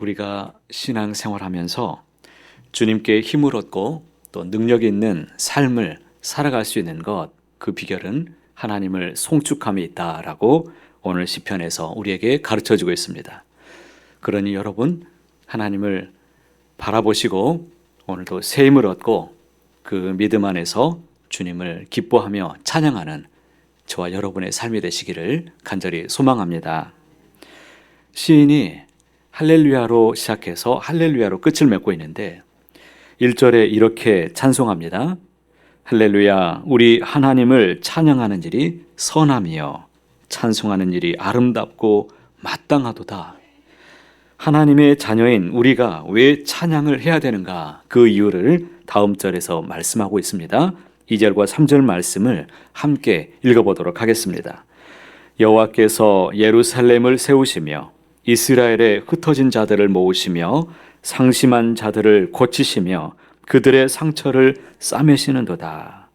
우리가 신앙 생활 하면서 주님께 힘을 얻고 또 능력 있는 삶을 살아갈 수 있는 것 그 비결은 하나님을 송축함에 있다라고 오늘 시편에서 우리에게 가르쳐 주고 있습니다. 그러니 여러분 하나님을 바라보시고 오늘도 새 힘을 얻고 그 믿음 안에서 주님을 기뻐하며 찬양하는 저와 여러분의 삶이 되시기를 간절히 소망합니다. 시인이 할렐루야로 시작해서 할렐루야로 끝을 맺고 있는데 1절에 이렇게 찬송합니다. 할렐루야 우리 하나님을 찬양하는 일이 선함이요 찬송하는 일이 아름답고 마땅하도다. 하나님의 자녀인 우리가 왜 찬양을 해야 되는가 그 이유를 다음 절에서 말씀하고 있습니다. 2절과 3절 말씀을 함께 읽어보도록 하겠습니다. 여호와께서 예루살렘을 세우시며 이스라엘에 흩어진 자들을 모으시며 상심한 자들을 고치시며 그들의 상처를 싸매시는도다.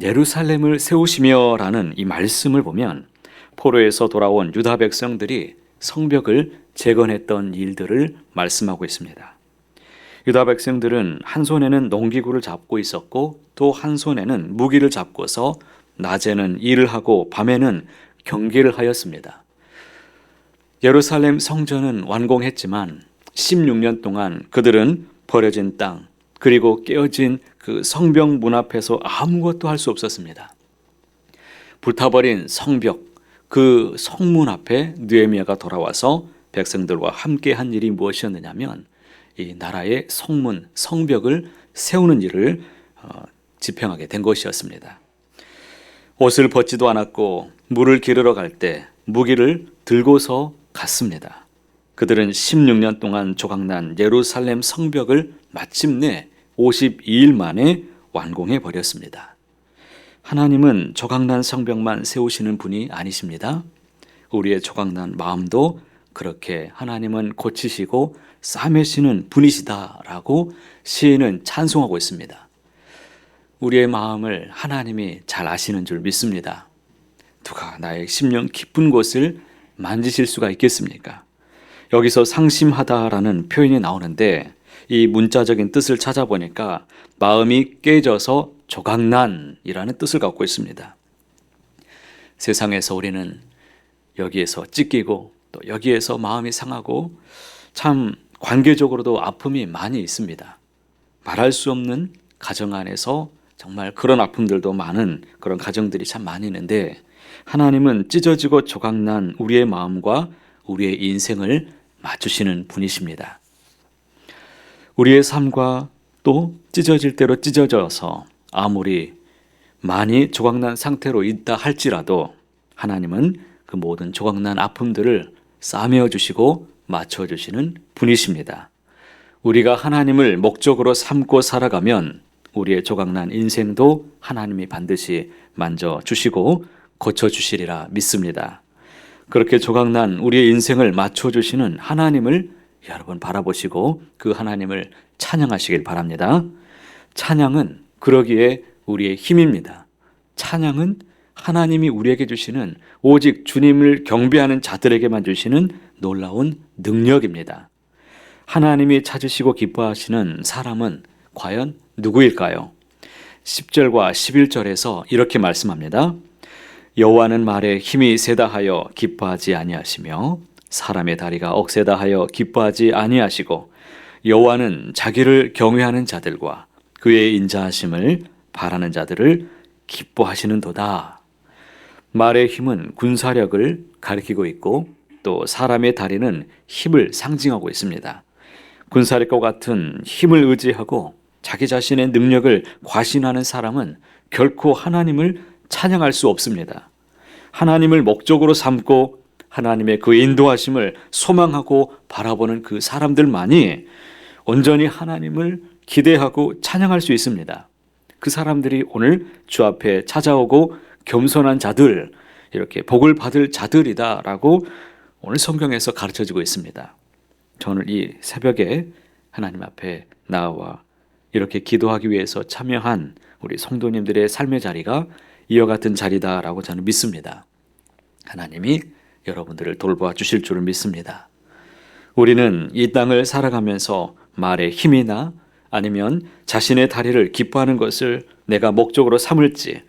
예루살렘을 세우시며라는 이 말씀을 보면 포로에서 돌아온 유다 백성들이 성벽을 재건했던 일들을 말씀하고 있습니다. 유다 백성들은 한 손에는 농기구를 잡고 있었고 또 한 손에는 무기를 잡고서 낮에는 일을 하고 밤에는 경계를 하였습니다. 예루살렘 성전은 완공했지만 16년 동안 그들은 버려진 땅 그리고 깨어진 그 성벽 문 앞에서 아무것도 할 수 없었습니다. 불타버린 성벽 그 성문 앞에 느헤미야가 돌아와서 백성들과 함께 한 일이 무엇이었느냐면 이 나라의 성문 성벽을 세우는 일을 어, 집행하게 된 것이었습니다. 옷을 벗지도 않았고 물을 기르러 갈 때 무기를 들고서 갔습니다. 그들은 16년 동안 조각난 예루살렘 성벽을 마침내 52일 만에 완공해 버렸습니다. 하나님은 조각난 성벽만 세우시는 분이 아니십니다. 우리의 조각난 마음도 그렇게 하나님은 고치시고 싸매시는 분이시다라고 시인은 찬송하고 있습니다. 우리의 마음을 하나님이 잘 아시는 줄 믿습니다. 누가 나의 심령 깊은 곳을 만지실 수가 있겠습니까? 여기서 상심하다라는 표현이 나오는데 이 문자적인 뜻을 찾아보니까 마음이 깨져서 조각난이라는 뜻을 갖고 있습니다. 세상에서 우리는 여기에서 찢기고 또 여기에서 마음이 상하고 참 관계적으로도 아픔이 많이 있습니다. 말할 수 없는 가정 안에서 정말 그런 아픔들도 많은 그런 가정들이 참 많이 있는데 하나님은 찢어지고 조각난 우리의 마음과 우리의 인생을 맞추시는 분이십니다. 우리의 삶과 또 찢어질 대로 찢어져서 아무리 많이 조각난 상태로 있다 할지라도 하나님은 그 모든 조각난 아픔들을 싸매어 주시고 맞춰 주시는 분이십니다. 우리가 하나님을 목적으로 삼고 살아가면 우리의 조각난 인생도 하나님이 반드시 만져 주시고 고쳐 주시리라 믿습니다. 그렇게 조각난 우리의 인생을 맞춰 주시는 하나님을 여러분 바라보시고 그 하나님을 찬양하시길 바랍니다. 찬양은 그러기에 우리의 힘입니다. 찬양은 하나님이 우리에게 주시는 오직 주님을 경배하는 자들에게만 주시는 놀라운 능력입니다. 하나님이 찾으시고 기뻐하시는 사람은 과연 누구일까요? 10절과 11절에서 이렇게 말씀합니다. 여호와는 말에 힘이 세다 하여 기뻐하지 아니하시며 사람의 다리가 억세다 하여 기뻐하지 아니하시고 여호와는 자기를 경외하는 자들과 그의 인자하심을 바라는 자들을 기뻐하시는도다. 말의 힘은 군사력을 가리키고 있고 또 사람의 다리는 힘을 상징하고 있습니다. 군사력과 같은 힘을 의지하고 자기 자신의 능력을 과신하는 사람은 결코 하나님을 찬양할 수 없습니다. 하나님을 목적으로 삼고 하나님의 그 인도하심을 소망하고 바라보는 그 사람들만이 온전히 하나님을 기대하고 찬양할 수 있습니다. 그 사람들이 오늘 주 앞에 찾아오고 겸손한 자들, 이렇게 복을 받을 자들이다라고 오늘 성경에서 가르쳐 주고 있습니다. 저는 이 새벽에 하나님 앞에 나와 이렇게 기도하기 위해서 참여한 우리 성도님들의 삶의 자리가 이와 같은 자리다라고 저는 믿습니다. 하나님이 여러분들을 돌봐 주실 줄을 믿습니다. 우리는 이 땅을 살아가면서 말에 힘이나 아니면 자신의 다리를 기뻐하는 것을 내가 목적으로 삼을지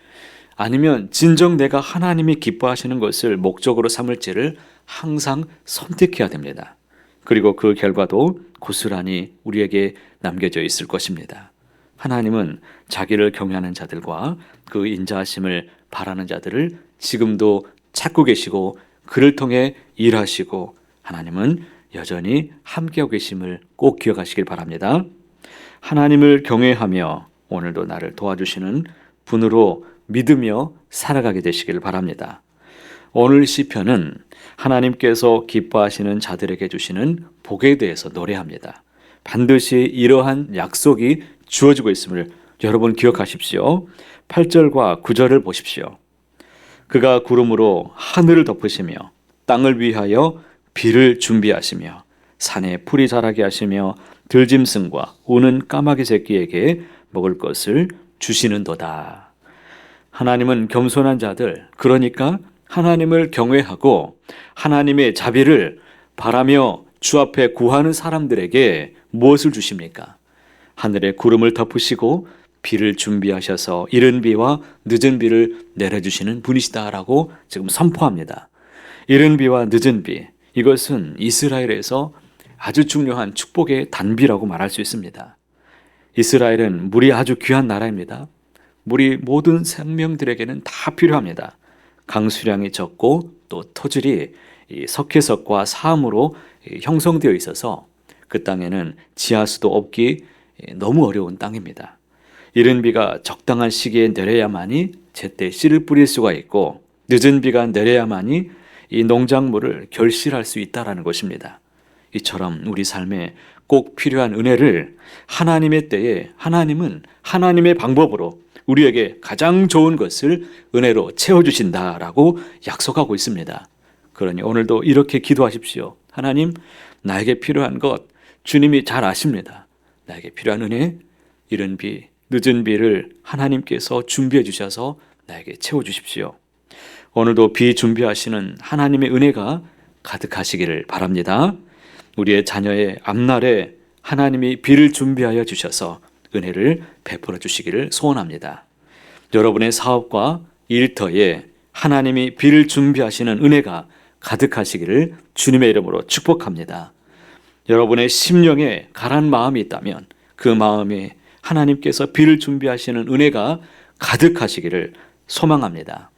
아니면 진정 내가 하나님이 기뻐하시는 것을 목적으로 삼을지를 항상 선택해야 됩니다. 그리고 그 결과도 고스란히 우리에게 남겨져 있을 것입니다. 하나님은 자기를 경외하는 자들과 그 인자하심을 바라는 자들을 지금도 찾고 계시고 그를 통해 일하시고 하나님은 여전히 함께하고 계심을 꼭 기억하시길 바랍니다. 하나님을 경외하며 오늘도 나를 도와주시는 분으로 믿으며 살아가게 되시길 바랍니다. 오늘 시편은 하나님께서 기뻐하시는 자들에게 주시는 복에 대해서 노래합니다. 반드시 이러한 약속이 주어지고 있음을 여러분 기억하십시오. 8절과 9절을 보십시오. 그가 구름으로 하늘을 덮으시며 땅을 위하여 비를 준비하시며 산에 풀이 자라게 하시며 들짐승과 우는 까마귀 새끼에게 먹을 것을 주시는도다. 하나님은 겸손한 자들, 그러니까 하나님을 경외하고 하나님의 자비를 바라며 주 앞에 구하는 사람들에게 무엇을 주십니까? 하늘에 구름을 덮으시고 비를 준비하셔서 이른 비와 늦은 비를 내려주시는 분이시다라고 지금 선포합니다. 이른 비와 늦은 비, 이것은 이스라엘에서 아주 중요한 축복의 단비라고 말할 수 있습니다. 이스라엘은 물이 아주 귀한 나라입니다. 물이 모든 생명들에게는 다 필요합니다. 강수량이 적고 또 토질이 석회석과 사암으로 형성되어 있어서 그 땅에는 지하수도 없기 너무 어려운 땅입니다. 이른 비가 적당한 시기에 내려야만이 제때 씨를 뿌릴 수가 있고 늦은 비가 내려야만이 이 농작물을 결실할 수 있다라는 것입니다. 이처럼 우리 삶에 꼭 필요한 은혜를 하나님의 때에 하나님은 하나님의 방법으로 우리에게 가장 좋은 것을 은혜로 채워주신다라고 약속하고 있습니다. 그러니 오늘도 이렇게 기도하십시오. 하나님, 나에게 필요한 것 주님이 잘 아십니다. 나에게 필요한 은혜, 이른 비, 늦은 비를 하나님께서 준비해 주셔서 나에게 채워 주십시오. 오늘도 비 준비하시는 하나님의 은혜가 가득하시기를 바랍니다. 우리의 자녀의 앞날에 하나님이 비를 준비하여 주셔서 은혜를 베풀어 주시기를 소원합니다. 여러분의 사업과 일터에 하나님이 비를 준비하시는 은혜가 가득하시기를 주님의 이름으로 축복합니다. 여러분의 심령에 가란 마음이 있다면 그 마음에 하나님께서 비를 준비하시는 은혜가 가득하시기를 소망합니다.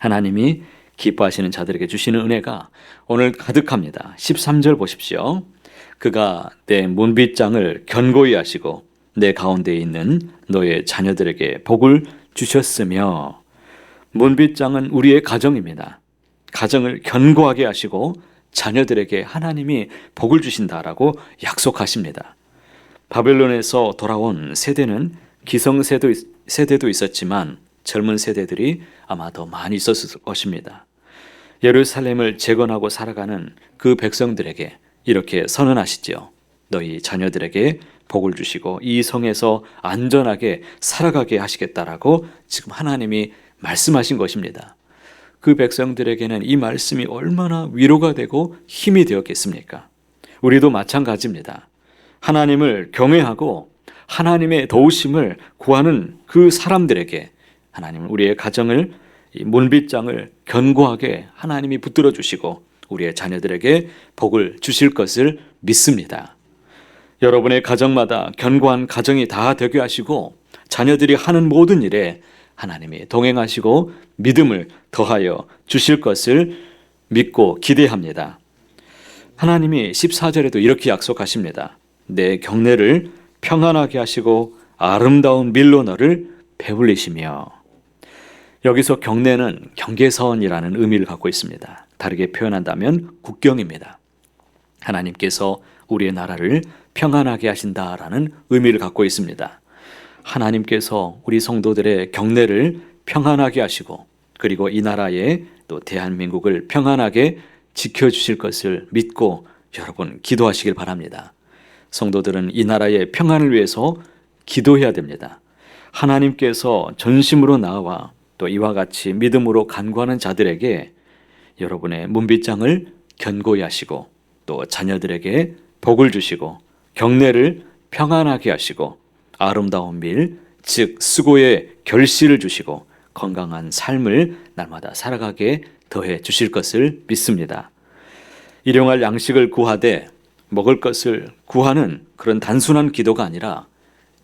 하나님이 기뻐하시는 자들에게 주시는 은혜가 오늘 가득합니다. 13절 보십시오. 그가 내 문빗장을 견고히 하시고 내 가운데 있는 너의 자녀들에게 복을 주셨으며 문빗장은 우리의 가정입니다. 가정을 견고하게 하시고 자녀들에게 하나님이 복을 주신다라고 약속하십니다. 바벨론에서 돌아온 세대는 기성세도 세대도 있었지만 젊은 세대들이 아마 더 많이 있었을 것입니다. 예루살렘을 재건하고 살아가는 그 백성들에게 이렇게 선언하시지요. 너희 자녀들에게 복을 주시고 이 성에서 안전하게 살아가게 하시겠다라고 지금 하나님이 말씀하신 것입니다. 그 백성들에게는 이 말씀이 얼마나 위로가 되고 힘이 되었겠습니까? 우리도 마찬가지입니다. 하나님을 경외하고 하나님의 도우심을 구하는 그 사람들에게 하나님은 우리의 가정을 문빗장을 견고하게 하나님이 붙들어 주시고 우리의 자녀들에게 복을 주실 것을 믿습니다. 여러분의 가정마다 견고한 가정이 다 되게 하시고 자녀들이 하는 모든 일에 하나님이 동행하시고 믿음을 더하여 주실 것을 믿고 기대합니다. 하나님이 14절에도 이렇게 약속하십니다. 내 경내를 평안하게 하시고 아름다운 밀로 너를 배불리시며 여기서 경내는 경계선이라는 의미를 갖고 있습니다. 다르게 표현한다면 국경입니다. 하나님께서 우리의 나라를 평안하게 하신다라는 의미를 갖고 있습니다. 하나님께서 우리 성도들의 경내를 평안하게 하시고 그리고 이 나라에 또 대한민국을 평안하게 지켜주실 것을 믿고 여러분 기도하시길 바랍니다. 성도들은 이 나라의 평안을 위해서 기도해야 됩니다. 하나님께서 전심으로 나와 또 이와 같이 믿음으로 간구하는 자들에게 여러분의 문빗장을 견고히 하시고 또 자녀들에게 복을 주시고 경내를 평안하게 하시고 아름다운 밀, 즉 수고의 결실을 주시고 건강한 삶을 날마다 살아가게 더해 주실 것을 믿습니다. 일용할 양식을 구하되 먹을 것을 구하는 그런 단순한 기도가 아니라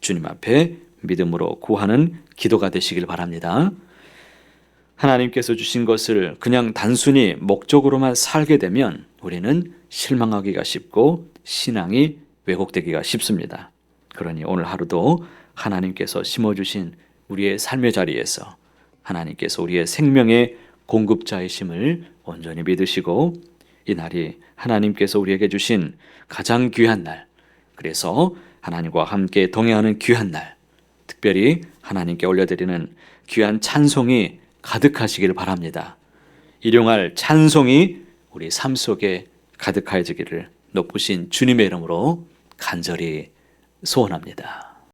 주님 앞에 믿음으로 구하는 기도가 되시길 바랍니다. 하나님께서 주신 것을 그냥 단순히 목적으로만 살게 되면 우리는 실망하기가 쉽고 신앙이 왜곡되기가 쉽습니다. 그러니 오늘 하루도 하나님께서 심어주신 우리의 삶의 자리에서 하나님께서 우리의 생명의 공급자이심을 온전히 믿으시고 이 날이 하나님께서 우리에게 주신 가장 귀한 날, 그래서 하나님과 함께 동행하는 귀한 날, 특별히 하나님께 올려드리는 귀한 찬송이 가득하시길 바랍니다. 일용할 찬송이 우리 삶 속에 가득하여지기를 높으신 주님의 이름으로 간절히 소원합니다.